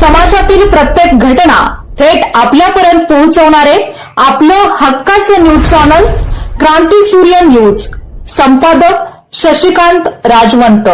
समाजातील प्रत्येक घटना थेट आपल्यापर्यंत पोहोचवणारे आपलं हक्काचं न्यूज चॅनल क्रांती सूर्य न्यूज. संपादक शशिकांत राजवंत.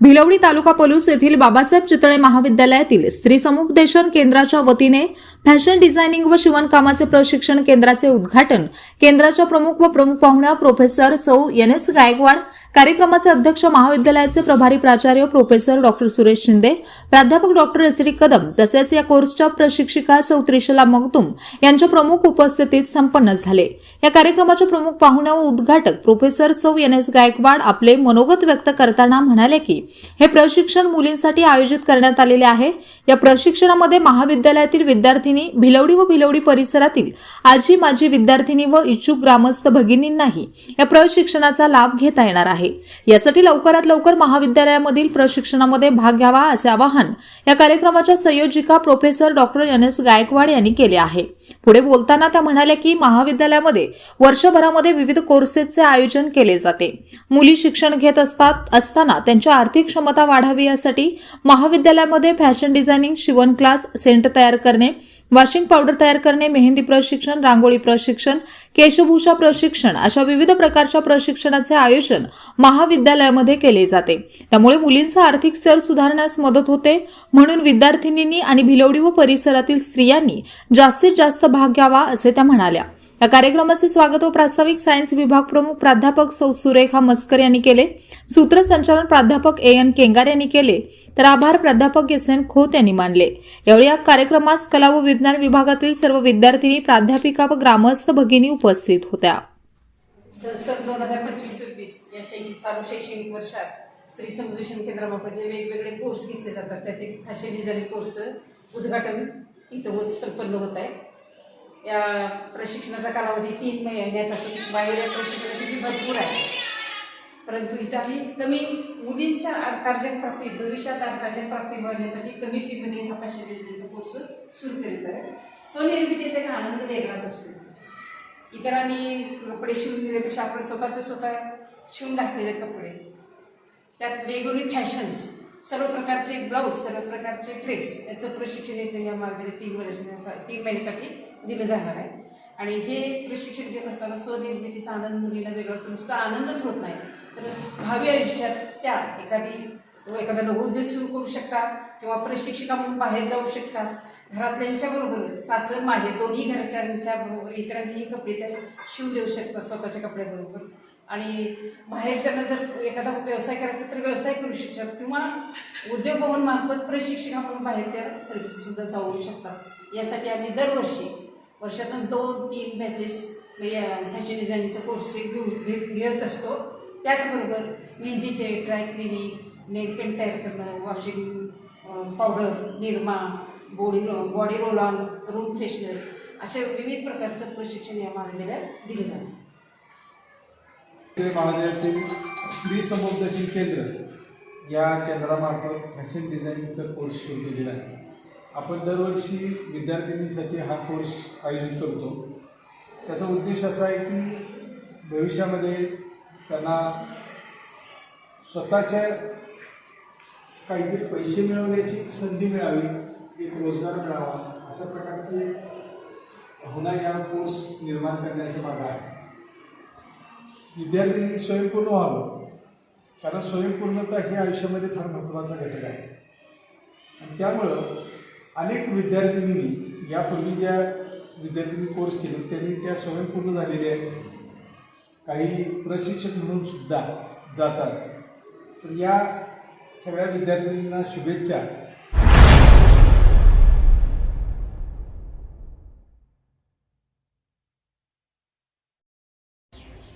भिलवडी तालुका पोलीस येथील बाबासाहेब चितळे महाविद्यालयातील स्त्री समुपदेशन केंद्राच्या वतीने फॅशन डिझायनिंग व शिवणकामाचे प्रशिक्षण केंद्राचे उद्घाटन केंद्राच्या प्रमुख व प्रमुख पाहुण्या प्रोफेसर सौ एन एस गायकवाड कार्यक्रमाचे अध्यक्ष महाविद्यालयाचे प्रभारी प्राचार्य प्रोफेसर डॉक्टर सुरेश शिंदे प्राध्यापक डॉक्टर एस डी कदम तसेच या कोर्सच्या प्रशिक्षिका सौ त्रिशला मगदुम यांच्या प्रमुख उपस्थितीत संपन्न झाले. या कार्यक्रमाच्या प्रमुख पाहुण्या व उद्घाटक प्रोफेसर सौ एन एस गायकवाड आपले मनोगत व्यक्त करताना म्हणाले की हे प्रशिक्षण मुलींसाठी आयोजित करण्यात आलेले आहे. या प्रशिक्षणामध्ये महाविद्यालयातील विद्यार्थी भगिनी भिलवडी व भिलवडी परिसरातील आजी माजी विद्यार्थिनी व इच्छुक ग्रामस्थ भगिनींनाही या प्रशिक्षणाचा लाभ घेता येणार आहे. यासाठी लवकरात लवकर महाविद्यालयामधील प्रशिक्षणामध्ये भाग घ्यावा असे आवाहन या कार्यक्रमाच्या संयोजिका professor doctor N S Gaikwad यांनी केले आहे. पुढे बोलताना त्या म्हणाल्या की महाविद्यालयामध्ये वर्षभरामध्ये विविध कोर्सेसचे आयोजन केले जाते. मुली शिक्षण घेत असतात असताना त्यांची आर्थिक क्षमता वाढावी यासाठी महाविद्यालयामध्ये फॅशन डिझायनिंग शिवण क्लास सेंट तयार करणे वॉशिंग पावडर तयार करणे मेहंदी प्रशिक्षण रांगोळी प्रशिक्षण केशभूषा प्रशिक्षण अशा विविध प्रकारच्या प्रशिक्षणाचे आयोजन महाविद्यालयामध्ये केले जाते. त्यामुळे मुलींचा आर्थिक स्तर सुधारण्यास मदत होते. म्हणून विद्यार्थिनींनी आणि भिलवडी व परिसरातील स्त्रियांनी जास्तीत जास्त भाग घ्यावा असे त्या म्हणाल्या. या कार्यक्रमाचे स्वागत व प्रास्ताविक सायन्स विभाग प्रमुख प्राध्यापक सौ सुरेखा मस्कर यांनी केले. सूत्रसंचालन प्राध्यापक ए एन केंगार यांनी केले. तर आभार प्राध्यापक एस एन खोत यांनी मानले. यावेळी या कार्यक्रमास कला व विज्ञान विभागातील सर्व विद्यार्थिनी प्राध्यापिका व ग्रामस्थ भगिनी उपस्थित होत्या. सन दोन हजार पंचवीस सव्वीस या शैक्षणिक चालू शैक्षणिक वर्षात स्त्री समुदेशन केंद्रामार्फत जे वेगवेगळे कोर्स घेतले जातात त्यातील फॅशन डिझायनिंग कोर्सचं उद्घाटन इथं होत संपन्न होत आहे. या प्रशिक्षणाचा कालावधी तीन महिन्याचा असून बाहेर प्रशिक्षणाची प्रशिक्षणासाठी भरपूर आहे. परंतु इथं आम्ही कमी मुलींच्या अर्थार्जन प्राप्ती भविष्यात अर्थार्जन प्राप्ती होण्यासाठी कमी फीमध्ये हा पाचशे कोर्स सुरू करीत आहे. स्वनिर्मितीचा एक आनंद वेगळाच असतो. इतरांनी कपडे शिवून दिल्यापेक्षा आपण स्वतःचे स्वतः शिवून घातलेले कपडे. त्यात वेगवेगळी फॅशन्स सर्व प्रकारचे ब्लाऊज सर्व प्रकारचे ड्रेस याचं प्रशिक्षण इथे या मार्गाने तीन वर्षांसा तीन महिन्यासाठी दिलं जाणार आहे. आणि हे प्रशिक्षण घेत असताना स्वनिर्मितीचा आनंद मुलीला वेगळा होतो नुसता आनंदच होत नाही. तर भावी आयुष्यात त्या एखादी एखादा लघुउद्योग सुरू करू शकतात किंवा प्रशिक्षिका म्हणून बाहेर जाऊ शकतात. घरातल्यांच्या बरोबर सासर माहे दोन्ही घरच्यांच्या बरोबर इतरांचेही कपडे त्या शिव देऊ शकतात स्वतःच्या कपड्याबरोबर. आणि बाहेर त्यांना जर एखादा व्यवसाय करायचा तर व्यवसाय करू शकतात किंवा उद्योग भवन मार्फत प्रशिक्षिका म्हणून बाहेर त्या सर्व्हिससुद्धा जाऊ शकतात. यासाठी आम्ही दरवर्षी वर्षातून दोन तीन बॅचेस फॅशन डिझायनिंगचे कोर्स घेऊ घेत घेत असतो. त्याचबरोबर मेहंदीचे ड्राय क्लिनिंग नेक पेंट तयार करणं washing powder Nirma body row body roll on room freshener अशा विविध प्रकारचं प्रशिक्षण या महाविद्यालयात दिलं जातं. ते महाविद्यालयातील स्त्री समुपदर्शन केंद्र या केंद्रामार्फत फॅशन डिझाईनचा कोर्स सुरू केलेला आहे. आपण दरवर्षी विद्यार्थिनींसाठी हा कोर्स आयोजित करतो. त्याचा उद्देश असा आहे की भविष्यामध्ये त्यांना स्वतःच्या काहीतरी पैसे मिळवण्याची संधी मिळावी एक रोजगार मिळावा अशा प्रकारची भावना या कोर्स निर्माण करण्याची मागं आहे. विद्यार्थ्यांनी स्वयंपूर्ण व्हावं. कारण स्वयंपूर्णता हे आयुष्यामध्ये फार महत्त्वाचा घटक आहे. आणि त्यामुळं अनेक विद्यार्थिनींनी यापूर्वी ज्या विद्यार्थिनी कोर्स केले त्यांनी त्या स्वयंपूर्ण झालेल्या आहेत काही प्रशिक्षक म्हणून सुद्धा जातात. तर या सगळ्या विद्यार्थिनींना शुभेच्छा.